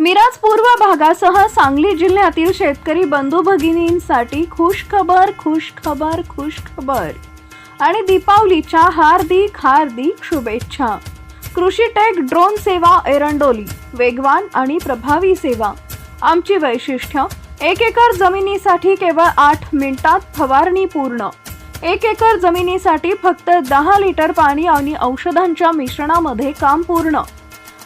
मिराज पूर्व भागासह सांगली जिल्ह्यातील शेतकरी बंधू भगिनींसाठी खुश खबर खुश खबर खुश खबर. आणि दीपावलीच्या हार्दिक हार्दिक शुभेच्छा. कृषी टेक ड्रोन सेवा एरंडोली वेगवान आणि प्रभावी सेवा. आमची वैशिष्ट्य एक एकर जमिनीसाठी केवळ आठ मिनिटात फवारणी पूर्ण. एक एकर जमिनीसाठी फक्त दहा लिटर पाणी आणि औषधांच्या मिश्रणामध्ये काम पूर्ण.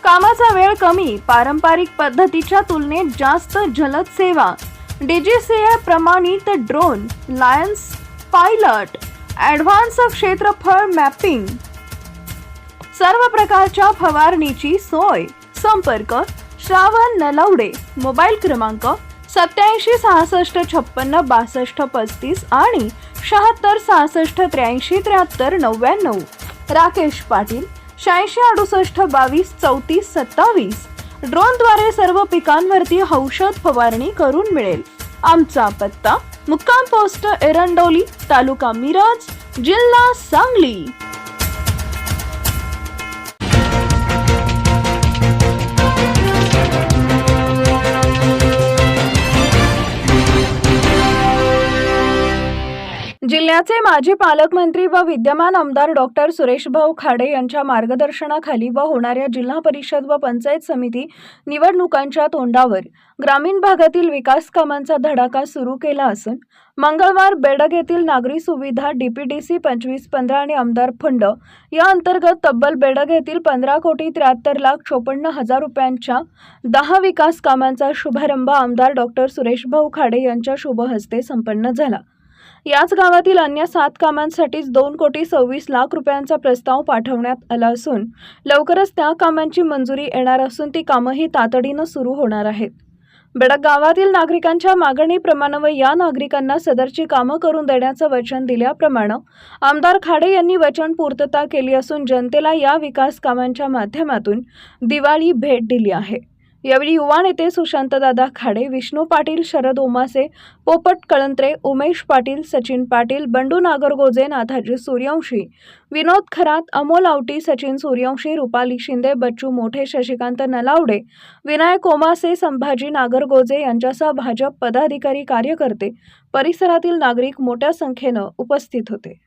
कामाचा वेळ कमी पारंपरिक पद्धतीच्या तुलनेत जास्त जलद सेवा. डीजीसीए प्रमाणित ड्रोन लायन्स पायलट ॲडव्हान्स क्षेत्रफळ मॅपिंग सर्व प्रकारच्या फवारणीची सोय. संपर्क श्रावण नलवडे. मोबाईल क्रमांक सत्याऐंशी सहासष्ट छप्पन्न बासष्ट पस्तीस आणि शहात्तर सहासष्ट त्र्याऐंशी त्र्याहत्तर नव्याण्णव. राकेश पाटील शहाऐंशी अडुसष्ट बावीस चौतीस सत्तावीस. ड्रोनद्वारे सर्व पिकांवरती औषध फवारणी करून मिळेल. आमचा पत्ता मुक्काम पोस्ट एरंडोली तालुका मिरज जिल्हा सांगली. जिल्ह्याचे माजी पालकमंत्री व विद्यमान आमदार डॉक्टर सुरेशभाऊ खाडे यांच्या मार्गदर्शनाखाली व होणाऱ्या जिल्हा परिषद व पंचायत समिती निवडणुकांच्या तोंडावर ग्रामीण भागातील विकास कामांचा धडाका सुरू केला असून मंगळवार बेडग येथील नागरी सुविधा डीपीडीसी पंचवीस पंधरा आणि आमदार फंड या अंतर्गत तब्बल बेडग येथील पंधरा कोटी त्र्याहत्तर लाख चोपन्न हजार रुपयांच्या दहा विकास कामांचा शुभारंभ आमदार डॉक्टर सुरेशभाऊ खाडे यांच्या शुभहस्ते संपन्न झाला. याच गावातील अन्य सात कामांसाठीच दोन कोटी सव्वीस लाख रुपयांचा प्रस्ताव पाठवण्यात आला असून लवकरच त्या कामांची मंजुरी येणार असून ती कामंही तातडीनं सुरू होणार आहेत. बेडक गावातील नागरिकांच्या मागणीप्रमाणे व या नागरिकांना सदरची कामं करून देण्याचं वचन दिल्याप्रमाणे आमदार खाडे यांनी वचन पूर्तता केली असून जनतेला या विकास कामांच्या माध्यमातून दिवाळी भेट दिली आहे. यावेळी युवा नेते सुशांतदादा खाडे विष्णू पाटील शरद ओमासे पोपट कळंत्रे उमेश पाटील सचिन पाटील बंडू नागरगोजे नाथाजी सूर्यवंशी विनोद खरात अमोल आवटी सचिन सूर्यवंशी रुपाली शिंदे बच्चू मोठे शशिकांत नलावडे विनायक ओमासे संभाजी नागरगोजे यांच्यासह भाजप पदाधिकारी कार्यकर्ते परिसरातील नागरिक मोठ्या संख्येनं उपस्थित होते.